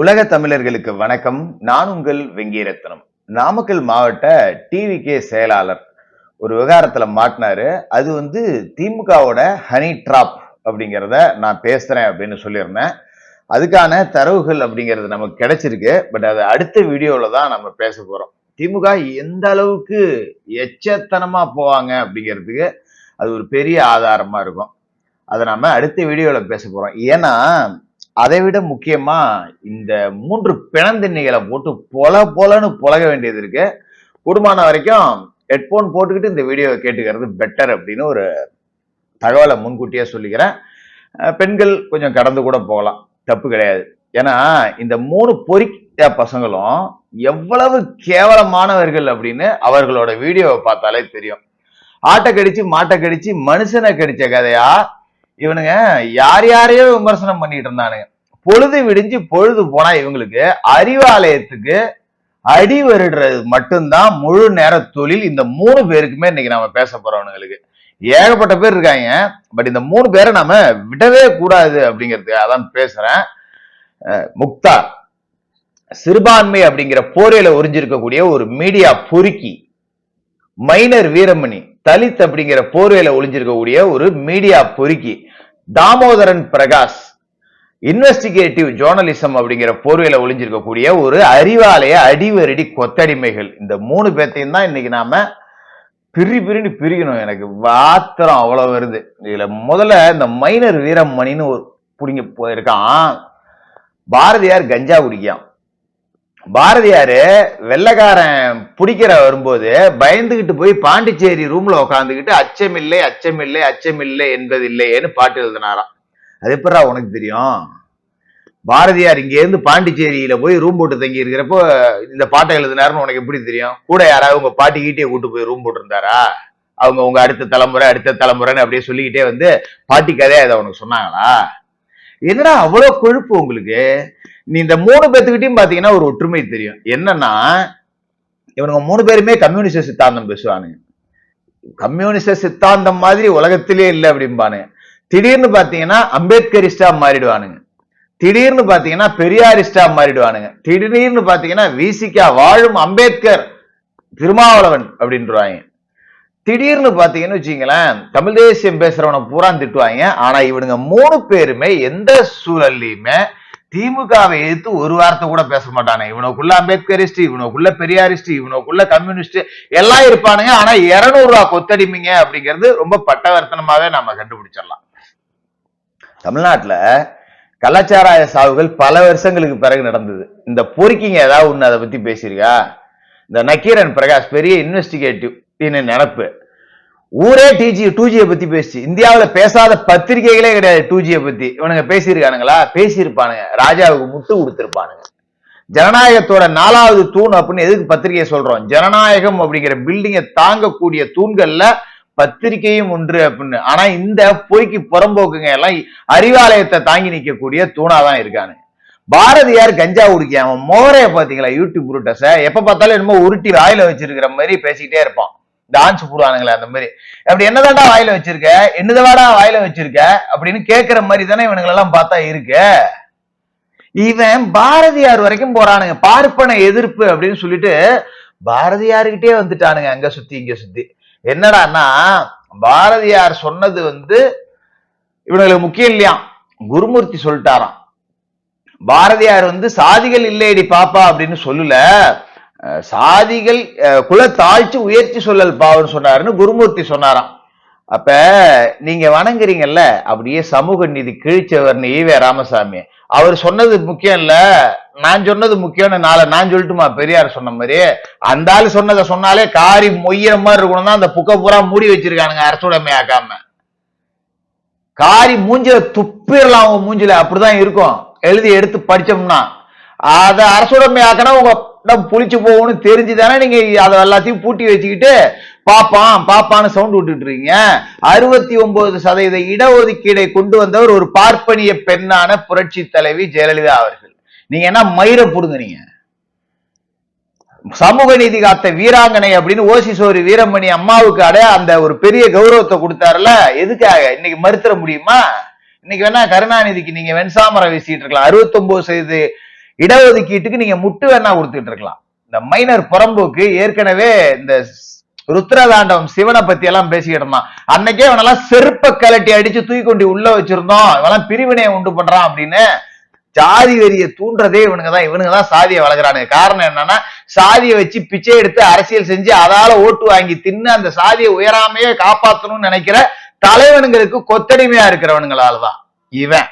உலக தமிழர்களுக்கு வணக்கம். நான் உங்கள் வெங்கீரத்னம். நாமக்கல் மாவட்ட டிவிகே செயலாளர் ஒரு விவகாரத்துல மாட்டினாரு. அது வந்து திமுகவோட ஹனி ட்ராப் அப்படிங்கிறத நான் பேசுறேன் அப்படின்னு சொல்லியிருந்தேன். அதுக்கான தரவுகள் அப்படிங்கிறது நமக்கு கிடைச்சிருக்கு. பட் அது அடுத்த வீடியோவில் தான் நம்ம பேச போகிறோம் திமுக எந்த அளவுக்கு எச்சத்தனமா போவாங்க அப்படிங்கிறதுக்கு அது ஒரு பெரிய ஆதாரமா இருக்கும். அதை நம்ம அடுத்த வீடியோவில் பேச போகிறோம் ஏன்னா அதை விட முக்கியமா இந்த மூன்று பிணந்திண்ணிகளை போட்டு பொல பொலன்னு புலக வேண்டியது இருக்கு. கூடுமான வரைக்கும் ஹெட்போன் போட்டுக்கிட்டு இந்த வீடியோவை கேட்டுக்கிறது பெட்டர் அப்படின்னு ஒரு தகவலை முன்கூட்டியே சொல்லிக்கிறேன். பெண்கள் கொஞ்சம் கடந்து கூட போகலாம். தப்பு கிடையாது. ஏன்னா இந்த மூணு பொறிக்க பசங்களும் எவ்வளவு கேவலமானவர்கள் அப்படின்னு அவர்களோட வீடியோவை பார்த்தாலே தெரியும். ஆட்டை கடிச்சு மாட்டை கடிச்சு மனுஷனை கடிச்ச கதையா இவனுங்க யார் யாரையோ விமர்சனம் பண்ணிட்டு இருந்தானுங்க. பொழுது விடிஞ்சு பொழுது போனா இவங்களுக்கு அறிவாலயத்துக்கு அடி வருடுறது மட்டும்தான் முழு நேர தொழில் இந்த மூணு பேருக்குமே இன்னைக்கு நாம பேச போறவனுங்களுக்கு ஏகப்பட்ட பேர் இருக்காங்க. பட் இந்த மூணு பேரை நாம விடவே கூடாது அப்படிங்கிறது அதான் பேசுறேன். முக்தார் சிறுபான்மை அப்படிங்கிற போரையில உறிஞ்சிருக்கக்கூடிய ஒரு மீடியா பொறுக்கி மைனர் வீரமணி தலித் அப்படிங்கிற போர்வையில ஒளிஞ்சிருக்கக்கூடிய ஒரு மீடியா பொறுக்கி. தாமோதரன் பிரகாஷ் இன்வெஸ்டிகேட்டிவ் ஜேர்னலிசம் அப்படிங்கிற போர்வையில ஒளிஞ்சிருக்கக்கூடிய ஒரு அறிவாலய அடிவரடி கொத்தடிமைகள். இந்த மூணு பேர்த்தையும் தான் இன்னைக்கு நாம பிரி பிரின்னு பிரிக்கணும். எனக்கு வாத்திரம் அவ்வளவு வருது. இதுல முதல்ல இந்த மைனர் வீரமணின்னு ஒரு பிடிங்க போயிருக்கான். பாரதியார் கஞ்சா குடிக்கான் பாரதியாரு வெள்ளக்காரன் பிடிக்கிற வரும்போது பயந்துகிட்டு போய் பாண்டிச்சேரி ரூம்ல உக்காந்துக்கிட்டு அச்சமில்லை அச்சமில்லை அச்சமில்லை என்பதில்லைன்னு பாட்டு எழுதினாராம். அது எப்படா உனக்கு தெரியும்? பாரதியார் இங்க இருந்து பாண்டிச்சேரியில போய் ரூம் போட்டு தங்கி இருக்கிறப்போ இந்த பாட்டை எழுதினாருன்னு உனக்கு எப்படி தெரியும்? கூட யாராவது உங்க பாட்டி கிட்டே கூட்டு போய் ரூம் போட்டிருந்தாரா? அவங்க உங்க அடுத்த தலைமுறை அடுத்த தலைமுறைன்னு அப்படியே சொல்லிக்கிட்டே வந்து பாட்டி கதையா இதை உனக்கு சொன்னாங்களா? என்னடா அவ்வளவு கொழுப்பு உங்களுக்கு? நீ இந்த மூணு பேத்துக்கிட்டையும் பாத்தீங்கன்னா ஒரு ஒற்றுமை தெரியும். என்னன்னா இவனுங்க மூணு பேருமே கம்யூனிஸ்ட சித்தாந்தம் பேசுவானுங்க. கம்யூனிஸ்ட சித்தாந்தம் மாதிரி உலகத்திலே இல்லை அப்படிம்பானுங்க. திடீர்னு பாத்தீங்கன்னா அம்பேத்கரிஸ்டா மாறிடுவானுங்க. திடீர்னு பாத்தீங்கன்னா பெரியாரிஸ்டா மாறிடுவானுங்க. திடீர்னு பாத்தீங்கன்னா விசிகா வாழும் அம்பேத்கர் திருமாவளவன் அப்படின்றாங்க. திடீர்னு பாத்தீங்கன்னு வச்சுங்களேன் தமிழ் தேசியம் பேசுறவனை பூரா திட்டுவாங்க. ஆனா இவனுங்க மூணு பேருமே எந்த சூழல்லையுமே திமுகவை எதிர்த்து ஒரு வார்த்தை கூட பேச மாட்டானே. இவனுக்குள்ள அம்பேத்கரிஸ்ட் இவனுக்குள்ள பெரியாரிஸ்ட் இவனுக்குள்ள கம்யூனிஸ்ட் எல்லாம் இருப்பானுங்க. ஆனா இருநூறு ரூபா கொத்தடிமைங்க அப்படிங்கிறது ரொம்ப பட்டவர்த்தனமாவே நம்ம கண்டுபிடிச்சிடலாம். தமிழ்நாட்டுல கலாச்சாராய சாவுகள் பல வருஷங்களுக்கு பிறகு நடந்தது. இந்த பொறுக்கிங்க ஏதாவது ஒன்று அதை பத்தி பேசியிருக்கா? இந்த நக்கீரன் பிரகாஷ் பெரிய இன்வெஸ்டிகேட்டிவ் நினப்பு. ஊரே டிஜி டூ ஜியை பத்தி பேசிச்சு. இந்தியாவுல பேசாத பத்திரிகைகளே கிடையாது டூ ஜியை பத்தி. இவனுங்க பேசியிருக்கானுங்களா? பேசியிருப்பானுங்க. ராஜாவுக்கு முட்டு கொடுத்துருப்பானுங்க. ஜனநாயகத்தோட நாலாவது தூண் அப்படின்னு எதுக்கு பத்திரிகையை சொல்றோம்? ஜனநாயகம் அப்படிங்கிற பில்டிங்கை தாங்கக்கூடிய தூண்கள்ல பத்திரிகையும் ஒன்று அப்படின்னு. ஆனா இந்த பொய்க்கு புறம்போக்குங்க எல்லாம் அறிவாலயத்தை தாங்கி நிற்கக்கூடிய தூணா தான் இருக்கானு. பாரதியார் கஞ்சா குடிக்க அவன் மோரைய பாத்தீங்களா யூடியூப் ரூட்டஸ எப்ப பார்த்தாலும் என்னமோ உருட்டி வாயில வச்சிருக்கிற மாதிரி பேசிக்கிட்டே இருப்பான். டான்ஸ் போடுவானுங்களே அந்த மாதிரி. அப்படி என்னதான்டா வாயில வச்சிருக்க? என்னதவாடா வாயில வச்சிருக்க? அப்படின்னு கேட்கிற மாதிரி தானே இவனுங்களெல்லாம் பார்த்தா இருக்கு? இவன் பாரதியார் வரைக்கும் போறானுங்க. பார்ப்பன எதிர்ப்பு அப்படின்னு சொல்லிட்டு பாரதியார்கிட்டே வந்துட்டானுங்க அங்க சுத்தி இங்க சுத்தி. என்னடான்னா பாரதியார் சொன்னது வந்து இவனுங்களுக்கு முக்கியம் இல்லையா? குருமூர்த்தி சொல்லிட்டாராம். பாரதியார் வந்து சாதிகள் இல்லையடி பாப்பா அப்படின்னு சொல்லல. சாதிகள் குல தாழ்ச்சி உயர்ச்சி சொல்லல் பாவன்னு சொன்னாருன்னு குருமூர்த்தி சொன்னாராம். அப்ப நீங்க வணங்குறீங்கல்ல அப்படியே சமூக நீதி கிழிச்சவர்னு ஈவே ராமசாமி. அவர் சொன்னது முக்கியம் இல்ல நான் சொன்னது முக்கியம்னு நாளை நான் சொல்லட்டுமா பெரியார் சொன்ன மாதிரி அந்த ஆள் சொன்னதை சொன்னாலே காரி மொய்யிற மாதிரி இருக்கணும் தான் அந்த புக்க பூரா மூடி வச்சிருக்கானுங்க அரசுடைமை ஆக்காம. காரி மூஞ்சில துப்பிடலாம் அவங்க மூஞ்சில அப்படிதான் இருக்கும். எழுதி எடுத்து படிச்சோம்னா. அதை அரசுடைமை ஆக்கினா உங்க நம்ம புளிச்சு போகும்னு தெரிஞ்சுதானே நீங்க அதை எல்லாத்தையும் பூட்டி வச்சுக்கிட்டு பாப்பான் பாப்பான்னு சவுண்ட் விட்டுட்டு இருக்கீங்க அறுபத்தி ஒன்பது சதவீத இடஒதுக்கீடை கொண்டு வந்தவர் ஒரு பார்ப்பனிய பெண்ணான புரட்சி தலைவி ஜெயலலிதா அவர்கள். நீங்க என்ன மயிர புடுங்க சமூக நீதி காத்த வீராங்கனை அப்படின்னு ஓசி சோரி வீரமணி அம்மாவுக்கு அடைய அந்த ஒரு பெரிய கௌரவத்தை கொடுத்தாருல எதுக்காக? இன்னைக்கு மறுத்துற முடியுமா? இன்னைக்கு வேணா கருணாநிதிக்கு நீங்க வெண்சாமரம் வீசிட்டு இருக்கலாம். 69% சதவீத இடஒதுக்கீட்டுக்கு நீங்க முட்டு வேணா கொடுத்துட்டு இருக்கலாம். இந்த மைனர் புறம்போக்கு ஏற்கனவே இந்த ருத்ரதாண்டவம் சிவனை பத்தி எல்லாம் பேசிக்கிட்டு இருந்தான். அன்னைக்கே அவனெல்லாம் செருப்ப கலட்டி அடிச்சு தூக்கி கொண்டு உள்ள வச்சிருந்தோம் இவெல்லாம் பிரிவினையை உண்டு பண்றான் அப்படின்னு சாதி வெறிய தூண்டுறதே இவனுங்க தான். இவனுங்க தான் சாதியை வளர்க்குறானுங்க. காரணம் என்னன்னா சாதியை வச்சு பிச்சை எடுத்து அரசியல் செஞ்சு அதால ஓட்டு வாங்கி தின்னு அந்த சாதியை உயராமையே காப்பாத்தணும்னு நினைக்கிற தலைவனுங்களுக்கு கொத்தடிமையா இருக்கிறவனுங்களால தான். இவன்.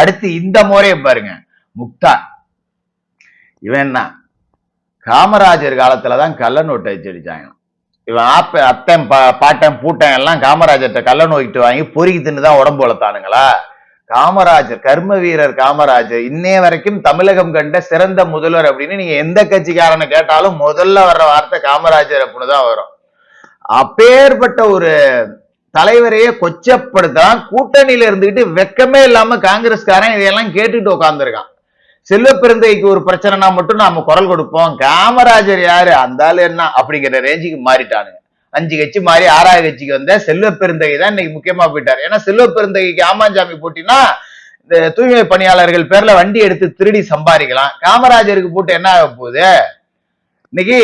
அடுத்து இந்த முறையை பாருங்க. முக்தார் இவன் என்ன? காமராஜர் காலத்துலதான் கள்ள நோட்டு அச்சடிச்சாங்க இவன் ஆப்ப அத்தன் பா- பாட்டன் பூட்டன் எல்லாம் காமராஜர்கிட்ட கள்ள நோய்கிட்டு வாங்கி பொறுக்கி தின்னு தான் உடம்பு வளர்த்தானுங்களா? காமராஜர் கர்ம வீரர் காமராஜர் இன்னைய வரைக்கும் தமிழகம் கண்ட சிறந்த முதல்வர் அப்படின்னு நீங்க எந்த கட்சிக்காரனை கேட்டாலும் முதல்ல வர்ற வார்த்தை காமராஜர் அப்படின்னு தான் வரும். அப்பேற்பட்ட ஒரு தலைவரையே கொச்சப்படுத்தான் கூட்டணியில இருந்துகிட்டு வெக்கமே இல்லாம காங்கிரஸ்காரன் இதையெல்லாம் கேட்டுட்டு உட்கார்ந்துருக்கான். செல்வ பெருந்தைக்கு ஒரு பிரச்சனைனா மட்டும் நாம குரல் கொடுப்போம். காமராஜர் யாரு? அந்த ஆளு என்ன? அப்படிங்கிற ரேஞ்சுக்கு மாறிட்டானுங்க. அஞ்சு கட்சி மாறி ஆறாவது கட்சிக்கு வந்த செல்வ பெருந்தகை தான் இன்னைக்கு முக்கியமா போயிட்டாரு. ஏன்னா செல்வ பெருந்தகைக்கு ஆமாஞ்சாமி போட்டினா இந்த தூய்மை பணியாளர்கள் பேர்ல வண்டி எடுத்து திருடி சம்பாதிக்கலாம். காமராஜருக்கு போட்டு என்ன ஆக போகுது? இன்னைக்கு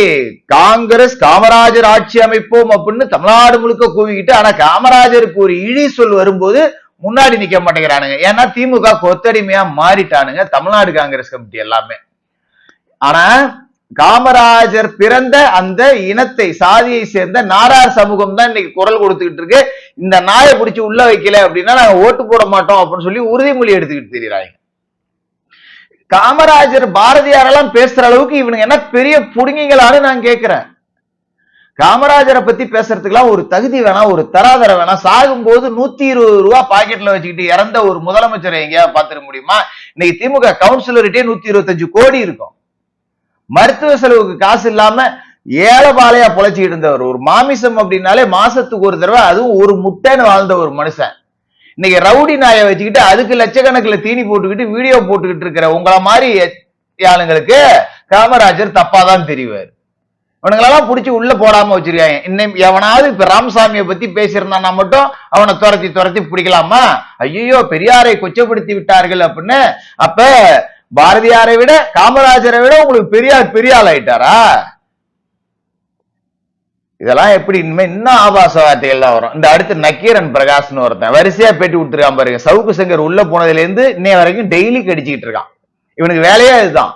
காங்கிரஸ் காமராஜர் ஆட்சி அமைப்போம் அப்படின்னு தமிழ்நாடு முழுக்க கூவிக்கிட்டு ஆனா காமராஜருக்கு ஒரு இழி சொல் வரும்போது முன்னாடி நிக்க மாட்டேங்கிறானுங்க. ஏன்னா திமுக கொத்தடிமையா மாறிட்டானுங்க. தமிழ்நாடு காங்கிரஸ் கமிட்டி எல்லாமே. ஆனா காமராஜர் பிறந்த அந்த இனத்தை சாதியை சேர்ந்த நாடார் சமூகம் தான் இன்னைக்கு குரல் கொடுத்துக்கிட்டு இருக்கு. இந்த நாயை பிடிச்சி உள்ள வைக்கல அப்படின்னா நாங்க ஓட்டு போட மாட்டோம் அப்படின்னு சொல்லி உறுதிமொழி எடுத்துக்கிட்டு தெரியுறாங்க. காமராஜர் பாரதியாரெல்லாம் பேசுற அளவுக்கு இவனுங்க என்ன பெரிய புடுங்கிங்களான்னு நான் கேட்கிறேன் காமராஜரை பத்தி பேசுறதுக்குலாம் ஒரு தகுதி வேணாம் ஒரு தராதரம் வேணாம் சாகும்போது நூத்தி இருபது ரூபா பாக்கெட்ல வச்சுக்கிட்டு இறந்த ஒரு முதலமைச்சரை எங்கேயாவது பார்த்துட முடியுமா? இன்னைக்கு திமுக கவுன்சிலர்கிட்டே நூத்தி இருபத்தஞ்சு கோடி இருக்கும். மருத்துவ செலவுக்கு காசு இல்லாம ஏழபாலையா பொழைச்சிக்கிட்டு இருந்தவர். ஒரு மாமிசம் அப்படின்னாலே மாசத்துக்கு ஒரு தடவை அதுவும் ஒரு முட்டைன்னு வாழ்ந்த ஒரு மனுஷன். இன்னைக்கு ரவுடி நாயை வச்சுக்கிட்டு அதுக்கு லட்சக்கணக்கில் தீனி போட்டுக்கிட்டு வீடியோ போட்டுக்கிட்டு இருக்கிற உங்களை மாதிரி ஆளுங்களுக்கு காமராஜர் தப்பாதான் தெரிவார். இவனுங்களெல்லாம் புடிச்சு உள்ள போடாம வச்சிருக்காங்க இன்னும் எவனாவது இப்ப ராமசாமியை பத்தி பேசியிருந்தானா மட்டும் அவனை துரத்தி துரத்தி பிடிக்கலாமா? ஐயோ பெரியாரை கொச்சப்படுத்தி விட்டார்கள் அப்படின்னு. அப்ப பாரதியாரை விட காமராஜரை விட உங்களுக்கு பெரியார் பெரியாள் ஆயிட்டாரா? இதெல்லாம் எப்படி இனிமே இன்னும் ஆபாச வார்த்தைகள் தான் வரும். இந்த அடுத்து நக்கீரன் பிரகாஷ்னு ஒருத்தன் வரிசையா பேட்டி விட்டுருக்கான் பாருங்க. சவுக்கு சங்கர் உள்ள போனதுல இருந்து இன்னைய வரைக்கும் டெய்லி கடிச்சிக்கிட்டு இருக்கான். இவனுக்கு வேலையே இதுதான்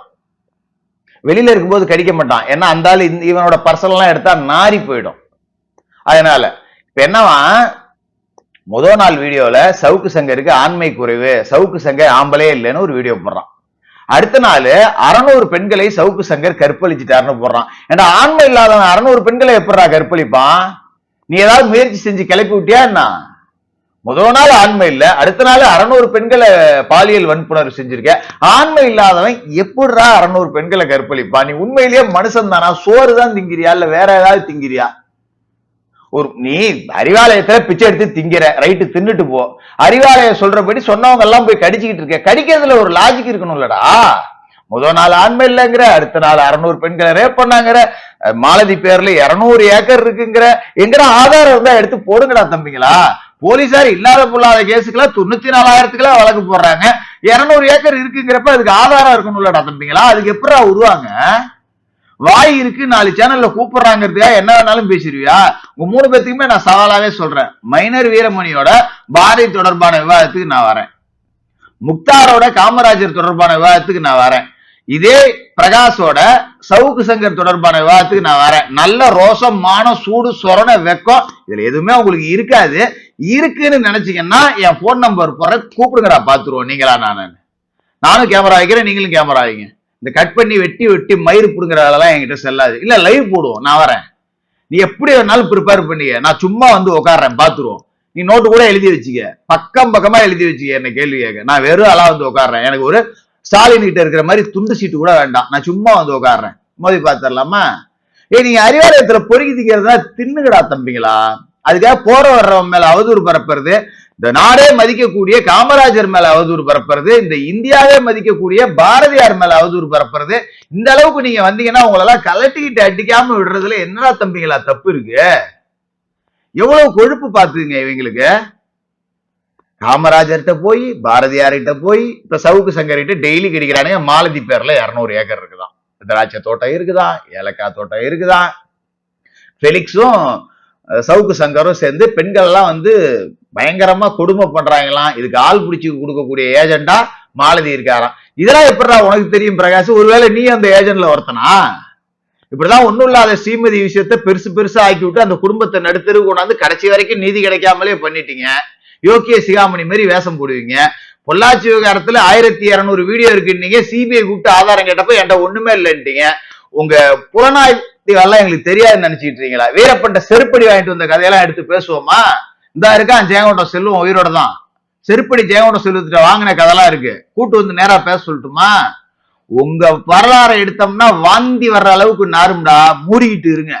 வெளியில இருக்கும்போது கடிக்க மாட்டான். ஏன்னா அந்த ஆள் இவனோட பர்சனல்லாம் எடுத்தா நாரி போயிடும். அதனால இப்ப என்னவா முதல் நாள் வீடியோல சவுக்கு சங்கருக்கு ஆண்மை குறைவு சவுக்கு சங்கர் ஆம்பளே இல்லைன்னு ஒரு வீடியோ போடுறான். அடுத்த நாள் அறநூறு பெண்களை சவுக்கு சங்கர் கற்பழிச்சிட்டாருன்னு போடுறான். ஏன்னா ஆண்மை இல்லாதவன் அறநூறு பெண்களை எப்படா கற்பழிப்பான்? நீ ஏதாவது முயற்சி செஞ்சு கிளப்பி விட்டியா என்ன? முதல் நாள் ஆண்மை இல்ல. அடுத்த நாள் அறநூறு பெண்களை பாலியல் வன்புணர்வு செஞ்சிருக்க. ஆண்மை இல்லாதவன் எப்படிரா அறநூறு பெண்களை கற்பழிப்பா நீ உண்மையிலேயே மனுஷன் தானா? சோறு தான் திங்கிறியா? இல்ல வேற ஏதாவது திங்கிறியா? ஒரு நீ அறிவாலயத்துல பிச்சை எடுத்து திங்கிற. ரைட்டு தின்னுட்டு போ. அறிவாலயம் சொல்றபடி சொன்னவங்க எல்லாம் போய் கடிச்சுக்கிட்டு இருக்க. கடிக்கிறதுல ஒரு லாஜிக் இருக்கணும்லடா. முதல் நாள் ஆண்மை இல்லைங்கிற அடுத்த நாள் அறுநூறு பெண்களை ரேப் பண்ணாங்கிற. மாலதி பேர்ல இருநூறு ஏக்கர் இருக்குங்கிற. எங்கடா ஆதாரம் இருந்தா எடுத்து போடுங்கடா தம்பிங்களா. போலீசார் இல்லாத பொல்லாத கேஸுக்கெல்லாம் தொண்ணூத்தி நாலாயிரத்துக்குலாம் வழக்கு போடுறாங்க. இருநூறு ஏக்கர் இருக்குங்கிறப்ப அதுக்கு ஆதாரம் இருக்கணும்லடா தம்பிங்களா அதுக்கு எப்படா உருவாங்க? வாய் இருக்கு நாலு சேனல்ல கூப்பிடுறாங்கிறதுக்கா என்ன வேணாலும் பேசிடுவியா? உங்க மூணு பேத்துக்குமே நான் சவாலாவே சொல்றேன். மைனர் வீரமணியோட பாரதி தொடர்பான விவாதத்துக்கு நான் வரேன். முக்தாரோட காமராஜர் தொடர்பான விவாதத்துக்கு நான் வரேன். இதே பிரகாஷோட சவுக்கு சங்கர் தொடர்பான விவாதத்துக்கு நான் வரேன். நல்ல ரோசம் மானம் சூடு சொரண வெக்கம் இதுல எதுவுமே உங்களுக்கு இருக்காது. இருக்குன்னு நினைச்சீங்கன்னா என் போன் நம்பர் போற கூப்பிடுங்கடா பாத்துருவோம் நீங்களா நான்? நானும் கேமரா வைக்கிறேன் நீங்களும் கேமரா வைங்க. இந்த கட் பண்ணி வெட்டி வெட்டி மயிறு புடுங்குற வேலைலாம் என்கிட்ட செல்லாது. இல்ல லைவ் போடுவோம். நான் வரேன். நீ எப்படி வேணாலும் ப்ரிப்பேர் பண்ணிக்க. நான் சும்மா வந்து உட்காடுறேன் பாத்துருவோம் நீ நோட்டு கூட எழுதி வச்சுக்க. பக்கம் பக்கமா எழுதி வச்சுக்க என்ன கேள்வி கேட்க. நான் வெறும் அலா வந்து உட்காடுறேன் எனக்கு ஒரு ஸ்டாலின் கிட்ட இருக்கிற மாதிரி துண்டு சீட்டு கூட வேண்டாம். நான் சும்மா வந்து உட்காடுறேன் மோதி பார்த்துடலாமா ஏய் நீங்க அறிவாலயத்துல பொறுக்கி திக்கிறதா தின்னுகடா தம்பிங்களா அதுக்காக போற வர்றவன் மேல அவதூறு பரப்புறது இந்த நாடே மதிக்கக்கூடிய காமராஜர் மேல அவதூறு பரப்புறது இந்த இந்தியாவே மதிக்கக்கூடிய பாரதியார் மேல அவதூறு பரப்புறது இந்த அளவுக்கு நீங்க வந்தீங்கன்னா உங்களெல்லாம் கலட்டிக்கிட்டு அடிக்காம விடுறதுல என்னடா தம்பிங்களா தப்பு இருக்கு? எவ்வளவு கொழுப்பு பாத்துங்க இவங்களுக்கு? காமராஜர்கிட்ட போய் பாரதியார்கிட்ட போய் இப்ப சவுக்கு சங்கர்கிட்ட டெய்லி கிடைக்கிறானுங்க மாலதி பேர்ல இரநூறு ஏக்கர் இருக்குதான். திராட்சை தோட்டம் இருக்குதா ஏலக்காய் தோட்டம் இருக்குதா ஃபெலிக்ஸும் சவுக்கு சங்கரும் சேர்ந்து பெண்கள் எல்லாம் வந்து பயங்கரமா கொடுமை பண்றாங்களாம். இதுக்கு ஆள் பிடிச்சி கொடுக்கக்கூடிய ஏஜெண்டா மாலதி இருக்காராம். இதெல்லாம் எப்படா உனக்கு தெரியும் பிரகாஷ்? ஒருவேளை நீ அந்த ஏஜென்ட்ல ஒருத்தனா? இப்படிதான் ஒண்ணும் இல்லாத ஸ்ரீமதி விஷயத்த பெருசு பெருசா ஆக்கி விட்டு அந்த குடும்பத்தை நடுத்தரு கொண்டாந்து கடைசி வரைக்கும் நீதி கிடைக்காமலே பண்ணிட்டீங்க. யோக்கிய சிகாமணி மாதிரி வேஷம் போடுவீங்க. பொள்ளாச்சி விவகாரத்துல ஆயிரத்தி இரநூறு வீடியோ இருக்குன்னீங்க சிபிஐ கூப்பிட்டு ஆதாரம் கேட்டப்ப என்கிட்ட ஒண்ணுமே இல்லைன்ட்டீங்க. உங்க புலனாய்வுலாம் எங்களுக்கு தெரியாதுன்னு நினைச்சிட்டு இருக்கீங்களா வீரப்பட்ட செருப்படி வாங்கிட்டு வந்த கதையெல்லாம் எடுத்து பேசுவோமா? இந்த இருக்கான் ஜெயங்கோட்டம் செல்வம் உயிரோட தான். செருப்படி ஜெயங்கொண்டம் செல்வத்திட்ட வாங்கின கதைலாம் இருக்கு. கூட்டு வந்து நேரா பேச சொல்லட்டுமா? உங்க வரலாறை எடுத்தோம்னா வாந்தி வர்ற அளவுக்கு நாரும்டா. மூடிக்கிட்டு இருங்க.